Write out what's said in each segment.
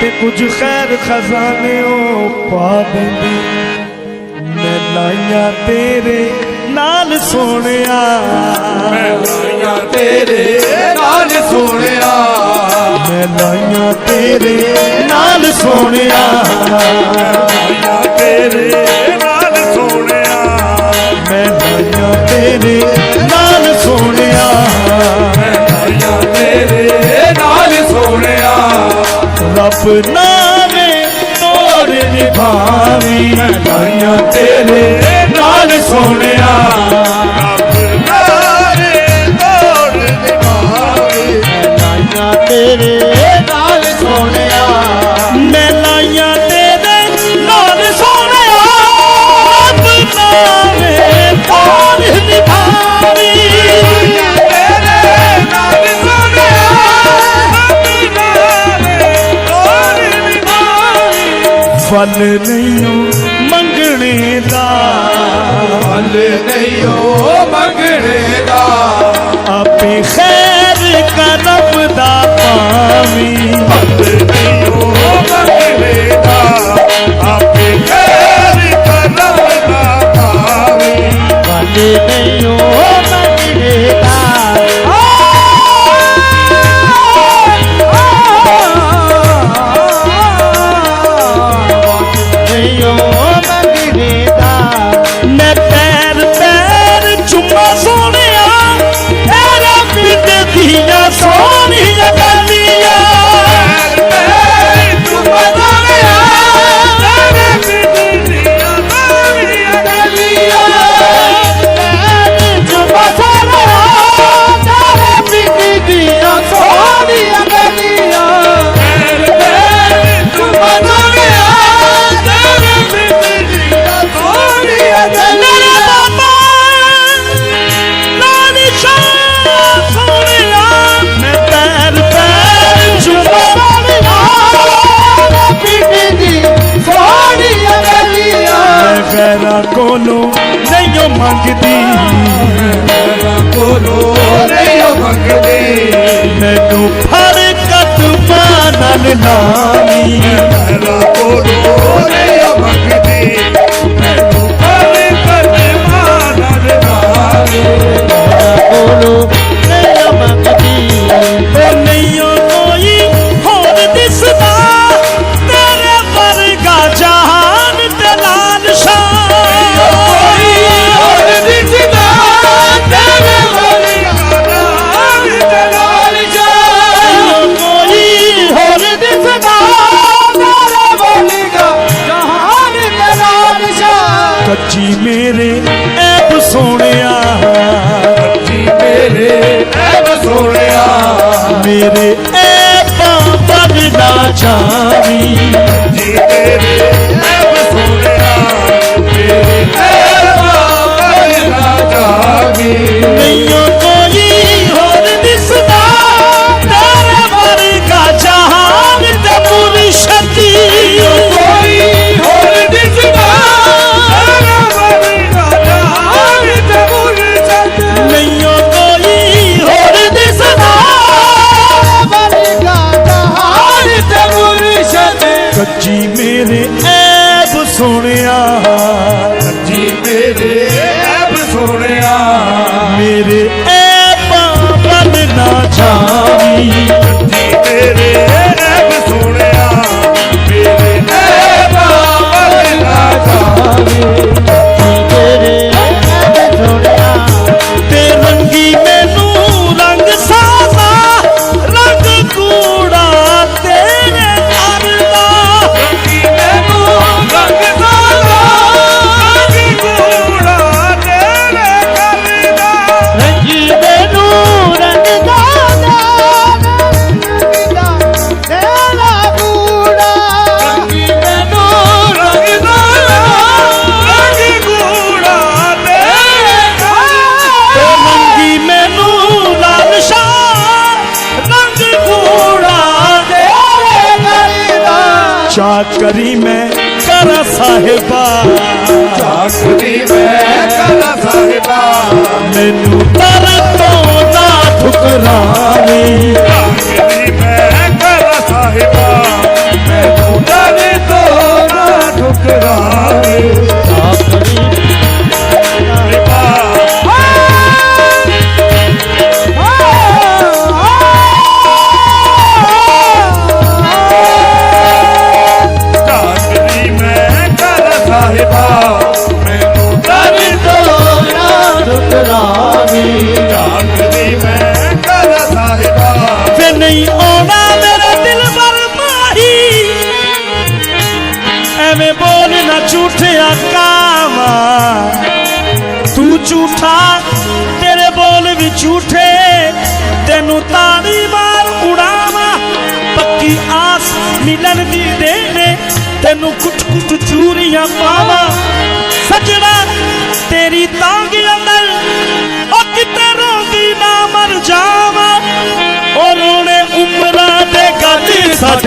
ਤੇ ਕੁਝ ਖੈਰ ਖਜ਼ਾਨੇ ਉਹ ਪਾ ਦਿੰਦੀ ਮੈਂ ਲਾਈਆਂ ਤੇਰੇ ਨਾਲ ਸੋਹਣਿਆ ਮੈਂ ਲਾਇਆ ਤੇਰੇ ਨਾਲ ਸੋਹਣਿਆ ਮੈਂ ਲਾਈਆਂ ਤੇਰੇ ਨਾਲ ਸੋਹਣਿਆ ਤੇਰੇ ਨਾਲ ਸੋਹਣਿਆ ਮੈਂ ਲਾਈਆਂ ਤੇਰੇ ਨਾਲ ਸੋਹਣਿਆ ਮੈਂ ਲਾਇਆ ਤੇਰੇ ਰੱਬ ਨਾਵੇਂ ਤੋੜ ਨਿਭਾਵੀ। ਮੈਂ ਗਾਇਆ ਤੇਰੇ ਨਾਲ ਸੋਹਣਿਆ। ਫਲ ਨਹੀਂ ਨਹੀਂਓ ਮੰਗਣੇ ਦਾ। ਫਲ ਨਹੀਂ ਨਹੀਂਓ ਮੰਗਣੇ ਦਾ। ਆਪੇ ਖੈਰ ਕਰਬ ਦਾ ਪਾਵੀ। ਫਲ ਨਹੀਂਓ ਮੰਗਣੇ ਦਾ। ਆਪੇ ਖੈਰ ਕਰਬ ਦਾ ਪਾਵੀ। ਫਲ ਨਹੀਂ ਮੰਗਦੀ ਕੋਲੋ ਰੇ ਮੰਗਦੇ। ਮੈਨੂੰ ਫ਼ਰਕ ਤੁਮਾਂ ਨਾਲ ਨਾ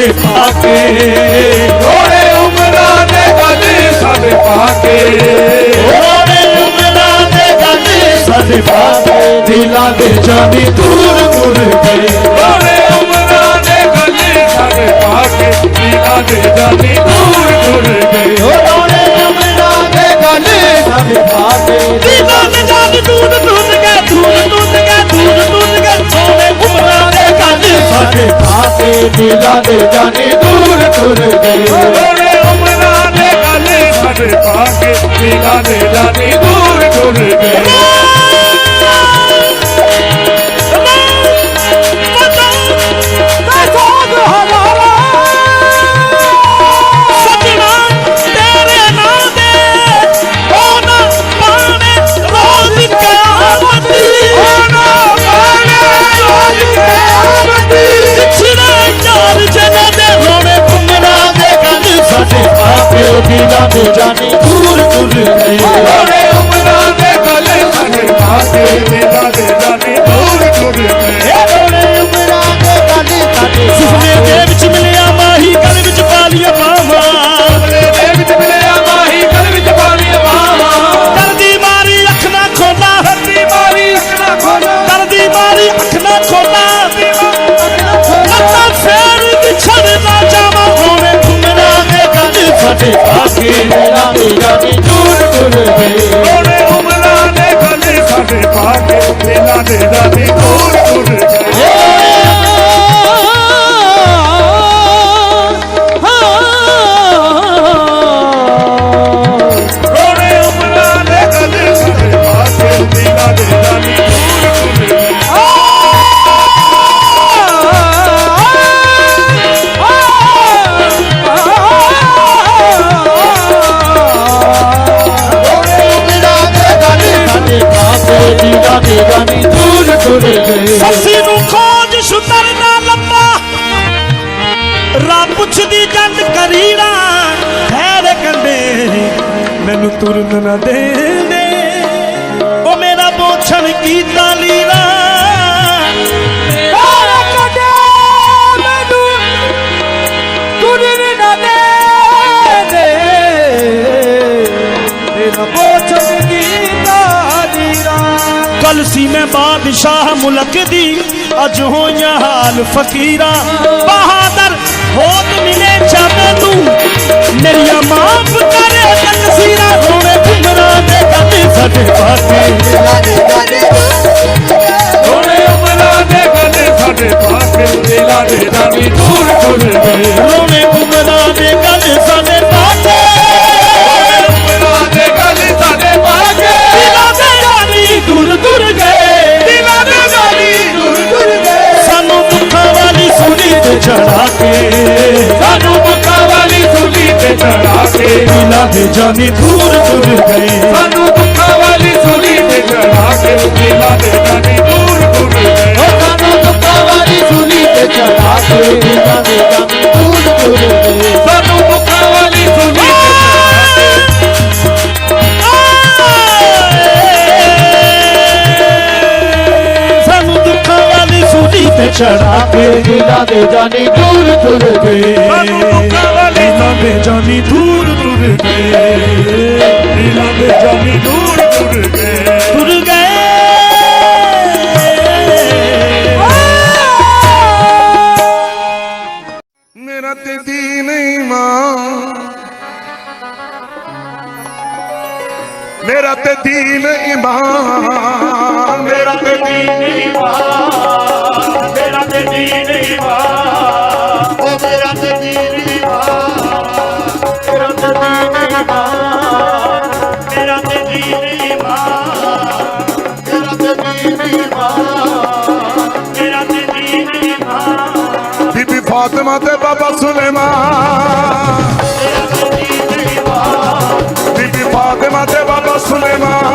ਸਾਡੇ ਪਾ ਕੇ ਥੋੜੇ ਉਮਰਾਂ ਦੇ ਗੱਲ ਸਾਡੇ ਪਾ ਕੇ ਰੋਣੇ ਉਮਰਾਂ ਦੇ ਗੱਜ ਸਾਡੇ ਪਾ ਕੇ ਦਿਲਾਂ ਦੇ ਜਾਨੀ ਦੂਰ ਦੂਰ ਗਏ। ਥੋੜੇ ਉਮਰਾਂ ਦੇ ਗੱਲ ਸਾਡੇ ਪਾ ਕੇ ਦਿਲਾਂ ਦੇ ਜਾਨੀ ਦੂਰ ਦੂਰ ਗਏ। ਰੋਣੇ ਉਮਰਾਂ ਦੇ ਗੱਜ ਸਾਡੇ ਪਾ ਕੇ ਦਿਲਾਂ ਦੇ ਜਾਨੀ ਦੂਰ ਦੂਰ ਗੱਜ ਸਾਡੇ ਪਾ ਕੇ ਦਿਲਾਂ ਦੇ ਜਾਨੀ ਦੂਰ ਦੂਰ ਗਏ ਥੋੜੇ ਉਮਰਾਂ ਦੇ ਗੱਲ ਸਾਡੇ ਪਾ ਤੁਰਨ ਨਾ ਦੇ ਦੇ ਉਹ ਮੇਰਾ ਬੋਛਣ ਕੀਤਾ ਲੀਲਾ। ਕਲ ਸੀ ਮੈਂ ਬਾਦਸ਼ਾਹ ਮੁਲਕ ਦੀ ਅਜ ਹੋਈਆਂ ਹਾਲ ਫਕੀਰਾ। ਬਹਾਦਰ ਹੋਤ ਮਿਲੇ ਚੰਨ ਨੂੰ। ਮੇਰੀਆਂ ਮਾਫ ਕਰੇ ਤਕਸੀਰਾ ਜਾਨੀ ਦੂਰ ਦੂਰ ਗਏ ਸਾਨੂੰ ਦੁੱਖਾਂ ਵਾਲੀ ਸੂਲੀ ਤੇ ਚੜਾ ਕੇ ਦਿਲਾਂ ਦੇ ਜਾਨੀ ਦੂਰ ਦੂਰ ਗਏ ਸਾਨੂੰ ਦੁੱਖਾਂ ਵਾਲੀ ਸੂਲੀ ਤੇ ਚੜਾ ਕੇ ਦਿਲਾਂ ਦੇ ਜਾਨੀ ਦੂਰ ਦੂਰ ਗਏ ਸਾਨੂੰ ਸੂਲੀ ਤੇ ਦੁੱਖਾਂ ਵਾਲੀ ਸੂਲੀ ਤੇ ਚੜਾ ਕੇ ਦਿਲਾਂ ਦੇ ਜਾਨੀ ਦੂਰ ਦੂਰ ਗਏ ਸਾਨੂੰ ਦੁੱਖਾਂ ਵਾਲੀ ਦਿਲਾਂ ਦੇ ਜਾਨੀ ਦੂਰ ਦੂਰ ਗਏ ਦਿਲਾਂ ਦੇ ਜਾਨੀ ਬੀਬੀ ਫਾਤਿਮਾ ਤੇ ਬਾਬਾ ਸੁਲੇਮਾਨ। ਬੀਬੀ ਫਾਤਿਮਾ ਤੇ ਬਾਬਾ ਸੁਲੇਮਾਨ।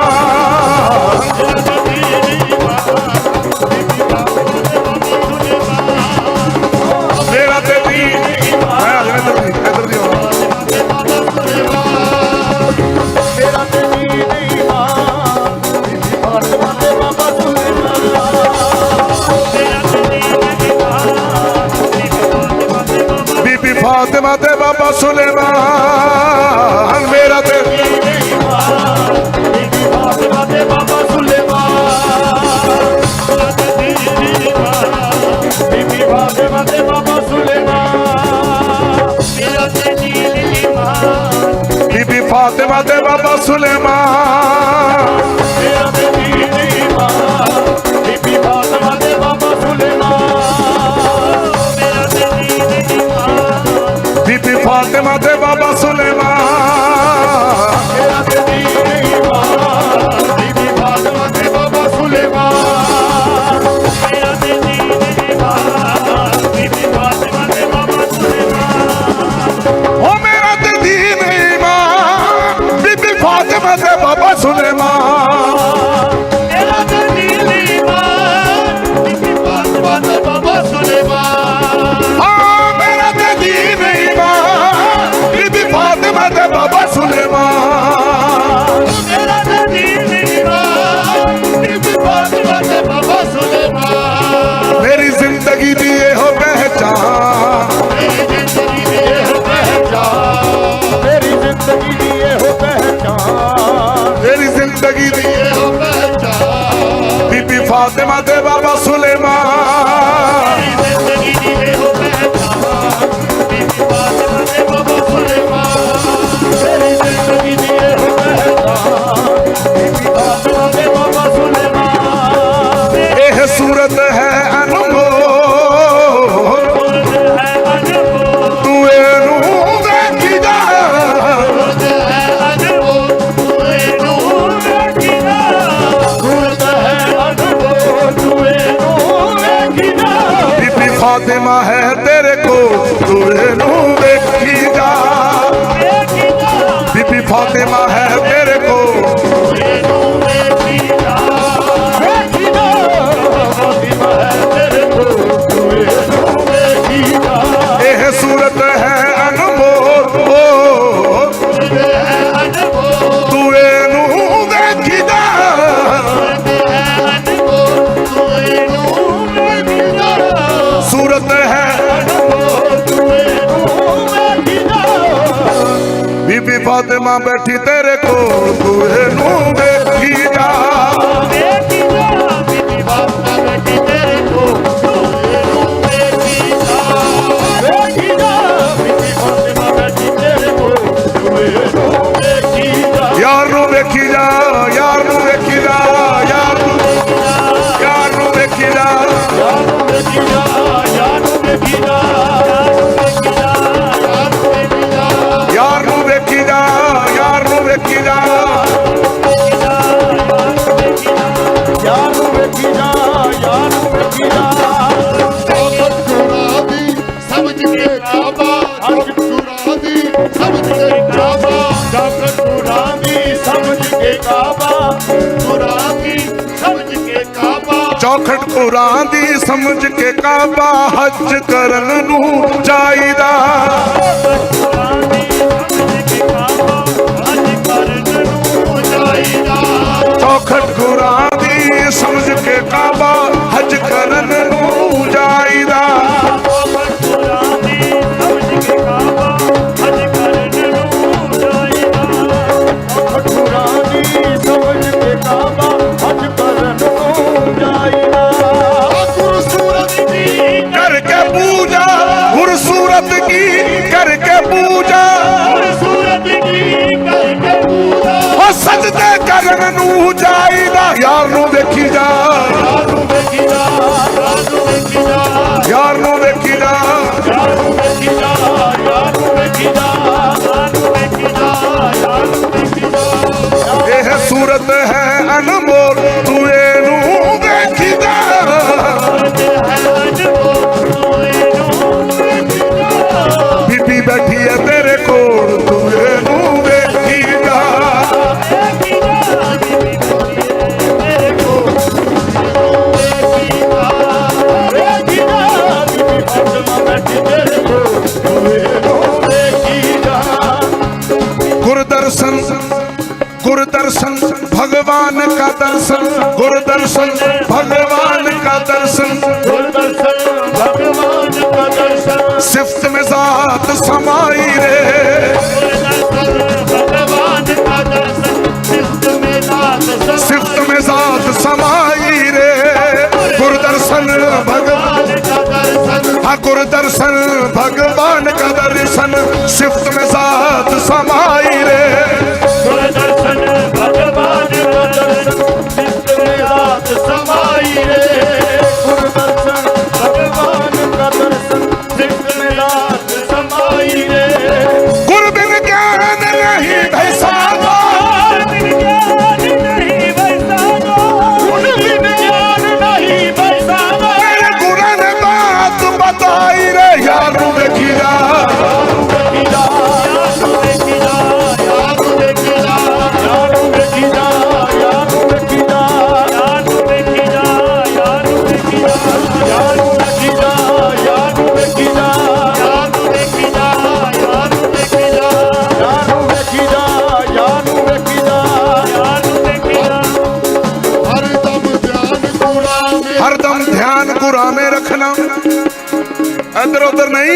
रहमत बाबा सुलेमान मेरा दिल बाबा सुलेमान बाबा सुलेमान बीबी फातिमा दे बाबा सुलेमान papa sulema ਬੈਠੀ ਤੇਰੇ ਕੋਲ ਤੂੰ ਇਹਨੂੰ ਦੇ ਖਟਕੁਰਾਂ ਦੀ ਸਮਝ ਕੇ ਕਾਬਾ ਹੱਜ ਕਰਨ ਨੂੰ ਚਾਹੀਦਾ ਖਟਕੁਰਾਂ ਦੀ ਸਮਝ ਕੇ ਕਾਬਾ back é ठाकुर दर्शन भगवान का दर्शन शिफ्ट में साथ समा ਹਰਦਮ ਰੱਖਣਾ। ਇਧਰ ਉਧਰ ਨਹੀਂ।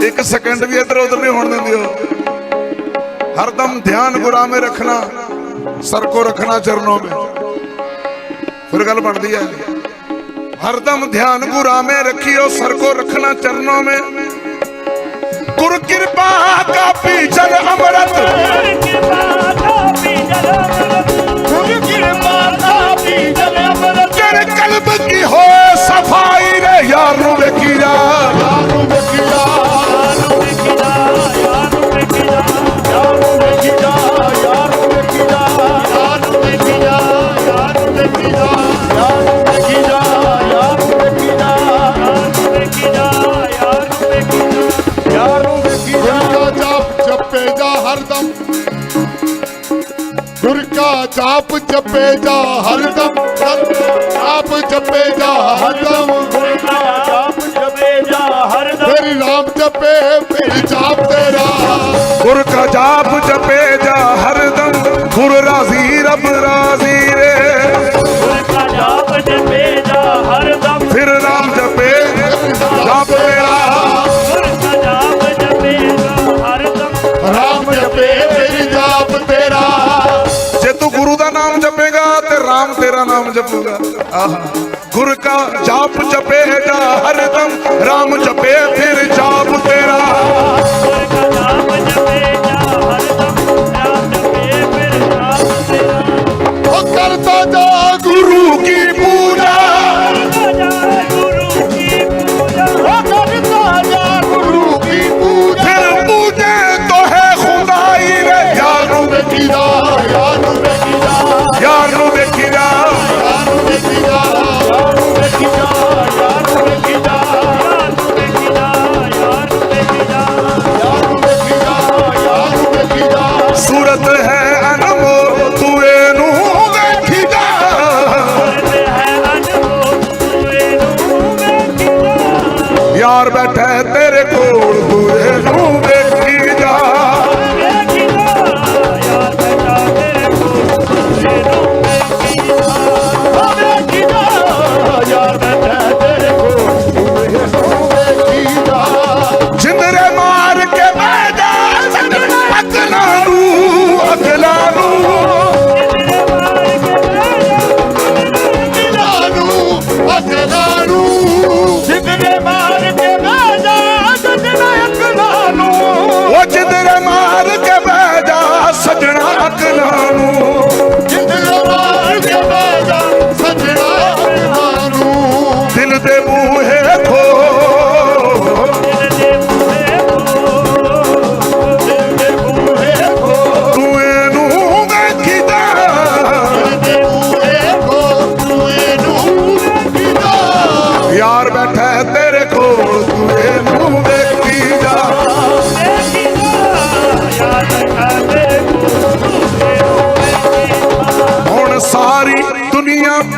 ਇੱਕ ਸੈਕਿੰਡ ਵੀ ਇਧਰ ਉਧਰ ਨਹੀਂ ਹੋਣ ਦਿੰਦੇ ਹੋ ਹਰਦਮ ਧਿਆਨ ਗੁਰਾਂ ਮੇ ਰੱਖਣਾ। ਸਰ ਕੋ ਰੱਖਣਾ ਚਰਨੋਂ ਮੇ। ਫਿਰ ਗੱਲ ਬਣਦੀ ਹੈ। हरदम ध्यान गुरा में रखियो सर को रखना चरणों में गुरु कृपा का पीछल अमृत गुरु कृपा का पीछल अमृत कल्ब की हो ਆਪ ਜਪੇ ਜਾ ਹਰਦਮ ਆਪ ਜਪੇ ਜਾ ਹਰਦਮ ਆਪ ਜਪੇ ਜਾ ਹਰਦਮ ਫਿਰ ਰਾਮ ਜਪੇ, ਫਿਰ ਜਾਪ ਤੇਰਾ ਗੁਰ ਕਾ ਜਾਪ ਜਪੇ ਜਾ ਹਰਦਮ ਗੁਰ ਰਾਜ਼ੀ, ਰੱਬ ਰਾਜ਼ੀ ਰੇ। जपूंगा आहा गुर का जाप जपेगा हरदम राम जपे फिर जाप तेरा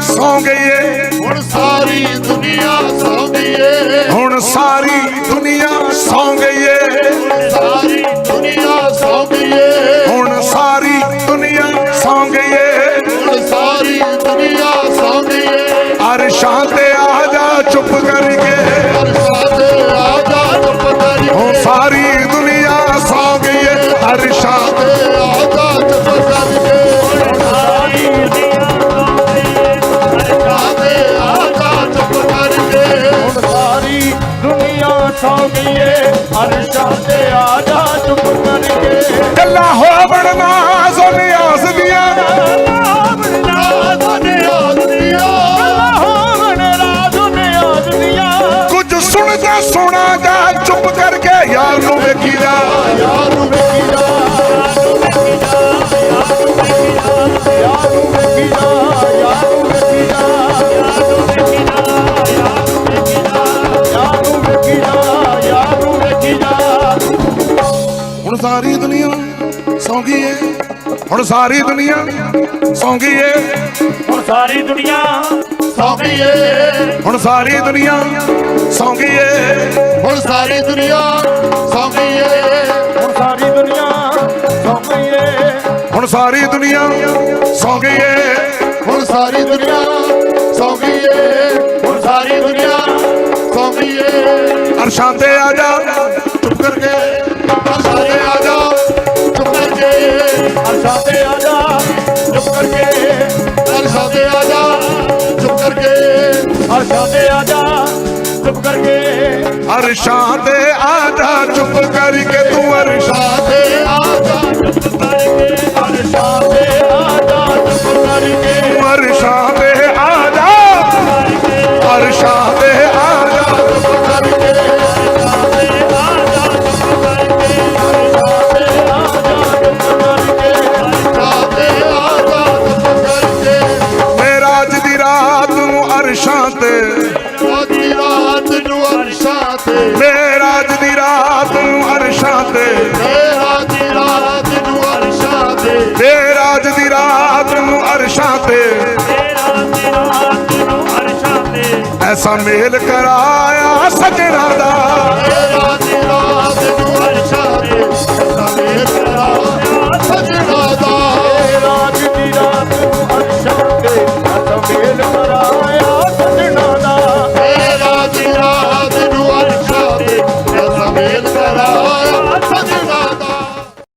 ਸੌ ਗਈ ਹੁਣ ਸਾਰੀ ਦੁਨੀਆ ਸੌਂਦੀ ਏ। ਹੁਣ ਸਾਰੀ ਦੁਨੀਆ ਹੋ ਬਣਨਾ ਨਾ ਸੁਨਿਆਸ ਦੀਆਂ। ਕੁਝ ਸੁਣਦਾ ਸੁਣਾਗਾ, ਚੁੱਪ ਕਰਕੇ ਯਾਰ ਨੂੰ ਵੇਖੀਦਾ। ਹੁਣ ਸਾਰੀ ਦੁਨੀਆ ਸੌਂ ਗਈ ਏ। ਹੁਣ ਸਾਰੀ ਦੁਨੀਆ ਸੌਂ ਗਈ ਏ। ਹੁਣ ਸਾਰੀ ਦੁਨੀਆ ਸੌਂਗੀਏ ਹੁਣ ਸਾਰੀ ਦੁਨੀਆ ਸੌਂ ਗਈ ਏ। ਹੁਣ ਸਾਰੀ ਦੁਨੀਆ ਸੌਂਗੀਏ ਹੁਣ ਸਾਰੀ ਦੁਨੀਆ ਸੌ ਗਈ ਏ। ਹੁਣ ਸਾਰੀ ਦੁਨੀਆ ਸੌਂ ਗਈ ਏ। ਹੁਣ ਸਾਰੀ ਦੁਨੀਆ ਸੌਂਗੀਏ ਹੁਣ ਸਾਰੀ ਦੁਨੀਆ ਸੌਂਗੀਏ ਅਰਸ਼ਾਂ ਤੇ ਆ ਜਾ। ਚੁੱਪ ਕਰਕੇ ਸਾਰੇ ਆ ਜਾ। ਅਰਸ਼ਾਂ ਤੇ ਆ ਜਾ ਚੁੱਪ ਕਰਕੇ ਅਰਸ਼ਾਂ ਤੇ ਆ ਜਾ ਚੁੱਪ ਕਰਕੇ। ਅਰਸ਼ਾਂ ਤੇ ਆ ਜਾ ਚੁੱਪ ਕਰਕੇ ਅਰਸ਼ਾਂ ਤੇ ਆ ਜਾ ਚੁੱਪ ਕਰਕੇ ਤੂੰ ਅਰਸ਼ਾਂ ਤੇ ਆ ਜਾ ਚੁੱਪ ਕਰਕੇ। ਅਰਸ਼ਾਂ ਤੇ ਆ ਜਾ ਚੁੱਪ ਕਰਕੇ। ਅਰਸ਼ਾਂ ਤੇ ਆ ਜਾ ਅਰਸ਼ਾਂ ਤੇ ਆ ਸਮੇਲ ਕਰਾਇਆ ਸਜਣਾ ਦਾ। ਤੇਰਾ ਤੇਰਾ ਤੈਨੂੰ ਅਰਸ਼ਾ ਦੇ ਕਰਾਇਆ ਸਜਣਾ ਦਾ ਦੇ ਸਮੇਲ ਕਰਾਇਆ।